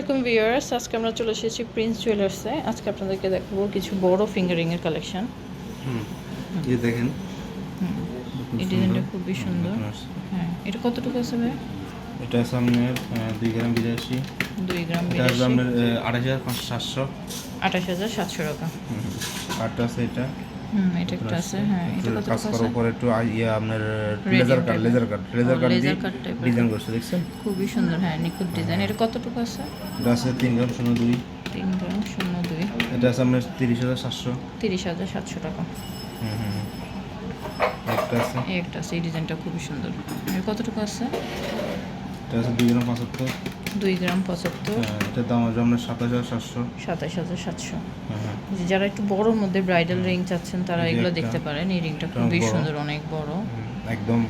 আলাইকুম ভিউয়ার্স আজকে আমরা চলে এসেছি প্রিন্স জুয়েলার্সে আজকে আপনাদেরকে দেখাবো কিছু বড় ফিঙ্গারিং এর কালেকশন হুম এই দেখেন। এই ডিজাইনটা খুবই সুন্দর। হ্যাঁ এটা কতটুকু আছে ভাই? এটা সামনে দুই গ্রাম বিরাশি। দুই গ্রাম বিরাশি। আড়াই হাজার সাতশো। আঠাশ হাজার সাতশো টাকা। কাঠটা আছে এটা। হুম এটা একটা আছে হ্যাঁ এটা কাজ করার পরে একটু ইয়ে আপনার laser cut laser cut laser cut দিয়ে ডিজাইন করছে দেখছেন? খুবই সুন্দর হ্যাঁ নিখুঁত ডিজাইন এটা কতটুকু আছে? এটা আছে তিন গ্রাম শূন্য দুই। তিন গ্রাম শূন্য দুই। এটা আছে আপনার তিরিশ হাজার সাতশো। তিরিশ হাজার সাতশো টাকা। হুম হুম। একটা আছে। একটা আছে এই ডিজাইনটা খুবই সুন্দর। এটা কতটুকু আছে? এটা আছে দুই গ্রাম পঁচাত্তর। দুই গ্রাম পঁচাত্তর। হ্যাঁ, এটার দাম আসবে আপনার সাতাশ হাজার সাতশো। সাতাশ হাজার সাতশো। হ্যাঁ হ্যাঁ। যারা একটু বড়র মধ্যে ব্রাইডাল রিং চাচ্ছেন তারা এগুলো দেখতে পারেন। এই রিংটা এটা খুবই সুন্দর অনেক বড়। একদম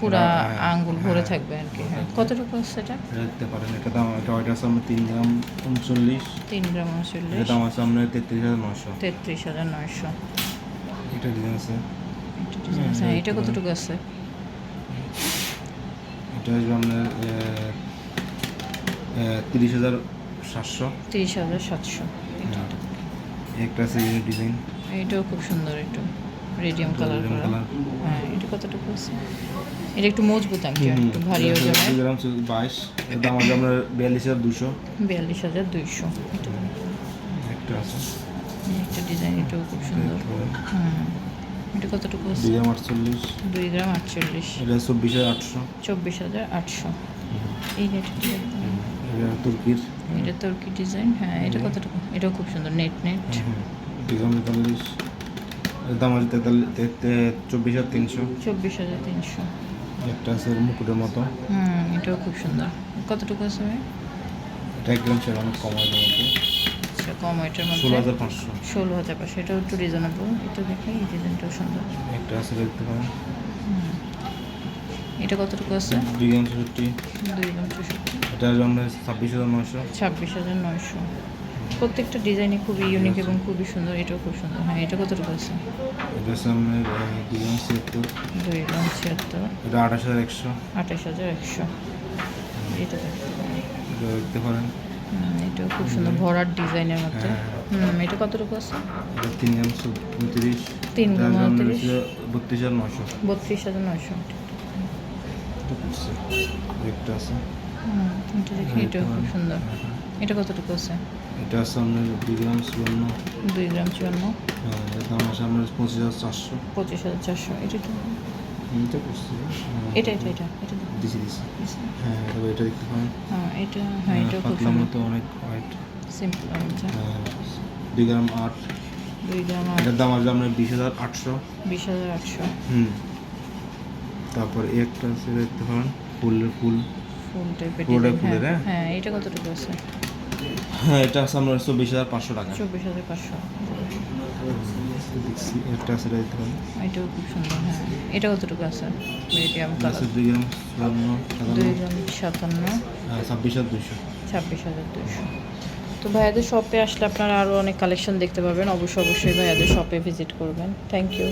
পুরা আঙ্গুল ভরে থাকবে আর কি। কতটুকু আছে এটা? এটা দেখতে পারেন এটা দাম এটা ওইটা আছে আপনার তিন গ্রাম উনচল্লিশ। তিন গ্রাম এটা উনচল্লিশ দাম আছে আপনার তেত্রিশ হাজার নশো তেত্রিশ হাজার নয়শো। এটা ডিজাইন আছে। এটা এটা কতটুকু আছে? এটা আসবে আপনার তিরিশ হাজার সাতশো। তিরিশ হাজার সাতশো। একটা আছে ইউনিক ডিজাইন এইটাও খুব সুন্দর একটু। রেডিয়াম কালার করা। হ্যাঁ এটা কতটুকু আছে? এটা একটু মজবুত আংটি একটু ভারী ওজনে দুই গ্রাম বাইশ। এর দাম আছে আপনার বিয়াল্লিশ হাজার দুশো বিয়াল্লিশ হাজার দুইশো। এটা একটা আছে। একটা ডিজাইন এটাও খুব সুন্দর। হুম। এটা কতটুকু আছে? দুই গ্রাম আটচল্লিশ। দুই গ্রাম আটচল্লিশ। এটা চব্বিশ হাজার আটশো। চব্বিশ হাজার আটশো। এই এটা তুর্কির। এটা তুর্কি ডিজাইন হ্যাঁ এটা কতটুকু? এটাও খুব সুন্দর নেট নেট। দুই গ্রাম তেতাল্লিশ। দাম আছে তেতাল্লিশ চব্বিশ হাজার তিনশো। চব্বিশ হাজার তিনশো। একটা আছে মুকুটের মতো। হুম এটাও খুব সুন্দর। কতটুকু আছে ভাই? এটা এক গ্রাম সেটা অনেক কম হয় কম ষোলো মধ্যে হাজার পাঁচশো। ষোলো হাজার পাঁচশো। এটাও একটু রিজনেবল এটা দেখি এই ডিজাইনটাও সুন্দর। একটা আছে দেখতে পারেন। এটা কতটুকু আছে? দুই গ্রাম ছেষট্টি দুই গ্রাম চৌষট্টি। এটা আপনার ছাব্বিশ হাজার নশো ছাব্বিশ হাজার নয়শো। প্রত্যেকটা ডিজাইনই খুবই ইউনিক এবং খুবই সুন্দর। এটাও খুব সুন্দর। হ্যাঁ এটা কতটুকু আছে? এটা আহ, দুই গ্রাম ছিয়াত্তর। দুই গ্রাম ছিয়াত্তর। এটা আঠাশ হাজার একশো। আঠাশ হাজার একশো। এটা দেখতে পারেন। এটা দেখতে পারেন। এটাও খুব সুন্দর ভরার ডিজাইনের মধ্যে। হ্যাঁ। হুম এটা কতটুকু আছে? তিন গ্রাম উনত্রিশ তিন গ্রাম উনত্রিশ। বত্রিশ। হাজার নশো বত্রিশ হাজার নয়শো। একটা আছে। এটা দেখি এটাও খুব সুন্দর। এটা কতটুকু আছে? এটা আছে আপনার দুই গ্রাম চুয়ান্ন। দুই গ্রাম চুয়ান্ন। হ্যাঁ দাম পঁচিশ হাজার চারশো। পঁচিশ হাজার চারশো। এটা কি? এটা হ্যাঁ, এটা এটা এটা এটা দিছি দিছি। হ্যাঁ তবে এটা দেখতে পারেন। হ্যাঁ এটা হ্যাঁ পাতলার সুন্দর মতো অনেক হোয়াইট সিম্পল আচ্ছা দুই গ্রাম আট। দুই গ্রাম এটার দাম আসবে আপনার বিশ হাজার আটশো। বিশ হাজার আটশো। হুম। তারপর একটা আছে দেখতে পারেন ফুলের ফুল। ফুল টাইপের ফুলের, হ্যাঁ। হ্যাঁ? হ্যাঁ এটা কতটুকু আছে? হ্যাঁ এটা আছে আপনার চব্বিশ হাজার পাঁচশো টাকা। চব্বিশ হাজার পাঁচশো। পারেন এটাও খুব সুন্দর হ্যাঁ। এটা কতটুকু আছে মিডিয়াম কালার দুই গ্রাম চুয়ান্ন দুই সাতান্ন গ্রাম সাতান্ন ছাব্বিশ হাজার দুশো ছাব্বিশ হাজার দুশো তো ভাইয়াদের শপে আসলে আপনারা আরও অনেক কালেকশন দেখতে পাবেন। অবশ্যই অবশ্যই ভাইয়াদের শপে ভিজিট করবেন। Thank you